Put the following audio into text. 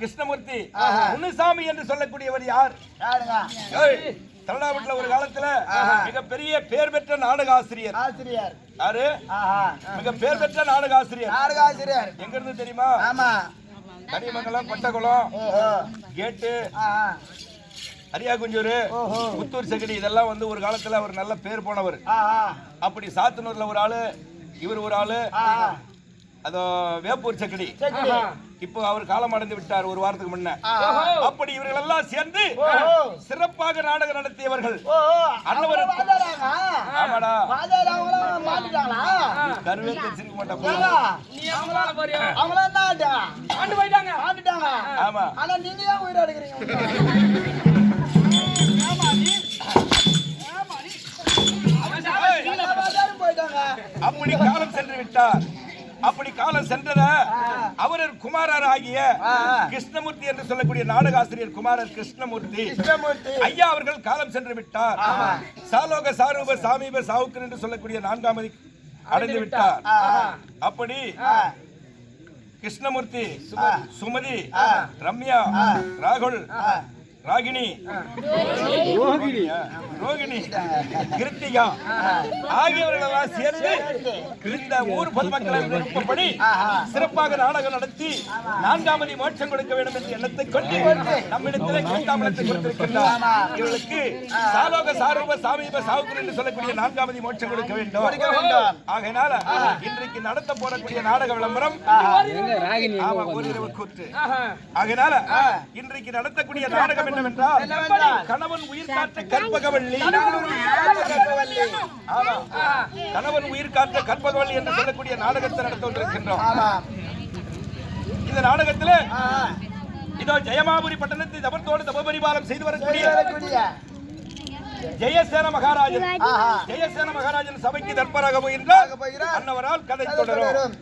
கிருஷ்ணமூர்த்தி முனுசாமி என்று சொல்லக்கூடியவர் யார்? தமிழ்நாட்டுல ஒரு காலத்துல மிகப்பெரிய பேர் பெற்ற நாடக ஆசிரியர். ஆசிரியர் யாரு? மிக பேர் பெற்ற நாடக ஆசிரியர் நாடக ஆசிரியர் எங்க இருந்து தெரியுமா? ஆமா. கனிமங்கலம் கொட்டகுளம் கேட்டு அரியாகுஞ்சூர். புத்தூர் செகடி இதெல்லாம் வந்து ஒரு காலத்துல அவர் நல்ல பேர் போனவர். அப்படி சாத்தனூர்ல ஒரு ஆளு இவர் ஒரு ஆளு அதோ வேப்பூர் செக்கடி இப்போ அவர் காலம் அடைந்து விட்டார் ஒரு வாரத்துக்கு முன்ன. அப்படி இவர்கள் எல்லாம் சேர்ந்து சிறப்பாக நாடகம் நடத்தியவர்கள். ஓஹோ அன்னவருக்கு- அவங்க வாதாடாங்க ஆமாடா. வாதாடாங்களா மாட்டிட்டாங்களா? கருவே தெரிஞ்சுக்க மாட்டா ஏங்க, நீ அவங்களால பாரு. அவங்கள என்ன ஆட்டாங்க ஆண்டு போயிட்டாங்க. ஆட்டுட்டாங்க ஆமா. ஆனா நீங்க ஏன் உயிரை எடுக்கிறீங்க ஏய், எல்லா வாதாடும் போயிட்டாங்க அப்படி காலம் சென்று விட்டார். அப்படி காலம் சென்றத அவரர் குமாரர் ஆகிய கிருஷ்ணமூர்த்தி என்று சொல்லக்கூடிய நாடக ஆசிரியர் குமாரர் கிருஷ்ணமூர்த்தி. கிருஷ்ணமூர்த்தி. ஐயா அவர்கள் காலம் சென்று விட்டார். சாலோக சாரூப சாமீப சாவுக்கர் என்று சொல்லக்கூடிய நான்காமதி அடைந்து விட்டார். அப்படி கிருஷ்ணமூர்த்தி சுமதி ரம்யா ராகுல் ராகினி. ரோகிணியா? ரோகிணி. கிருத்திகா. ஆகியவர்களெல்லாம் சேர்ந்து இந்த ஊர் விருப்பப்படி சிறப்பாக நாடகம் நடத்தி நான்காமதி மோட்சம் கொடுக்க வேண்டும் என்ற எண்ணத்தை கொண்டு நம்மிடத்திலே கேட்டாமலத்தை கொடுத்திருக்கின்றார். இவர்களுக்கு சாலோக சாரூப சாமீப சாவுக்குர் என்று சொல்லக்கூடிய நான்காமதி மோட்சம் கொடுக்க வேண்டும். ஆகையினால இன்றைக்கு நடத்த போடக்கூடிய நாடக விளம்பரம் ஆமா ஓரிரவு கூத்து. ஆகையினால இன்றைக்கு நடத்தக்கூடிய நாடகம் என்னவென்றால்? கணவன் உயிர் காத்த கற்பகவள்ளி கணவன் உயிர் காத்த கற்பகவள்ளி என்று சொல்லக்கூடிய நாடகத்தை நடத்த இந்த நாடகத்துல இதோ ஜெயமாபுரி பட்டணத்தை தபத்தோடு தபபரிபாலம் செய்து வரக்கூடிய ஜெயசேன மகாராஜன். ஜெயசேன மகாராஜன் சபைக்கு தற்பராக போகின்றார். அன்னவரால் கதை தொடரும்.